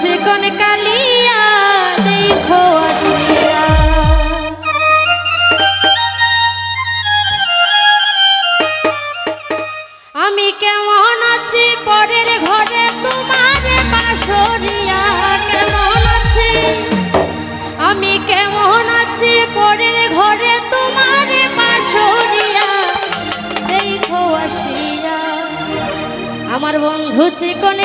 চিকন কালিয়া, দেখো আসিয়া আমি কেমন আছি পরের ঘরে তোমার বাসরিয়া, কেমন আছি? আমি কেমন আছি পরের ঘরে তোমার বাসরিয়া, দেখো আসিয়া আমার বন্ধু চিকন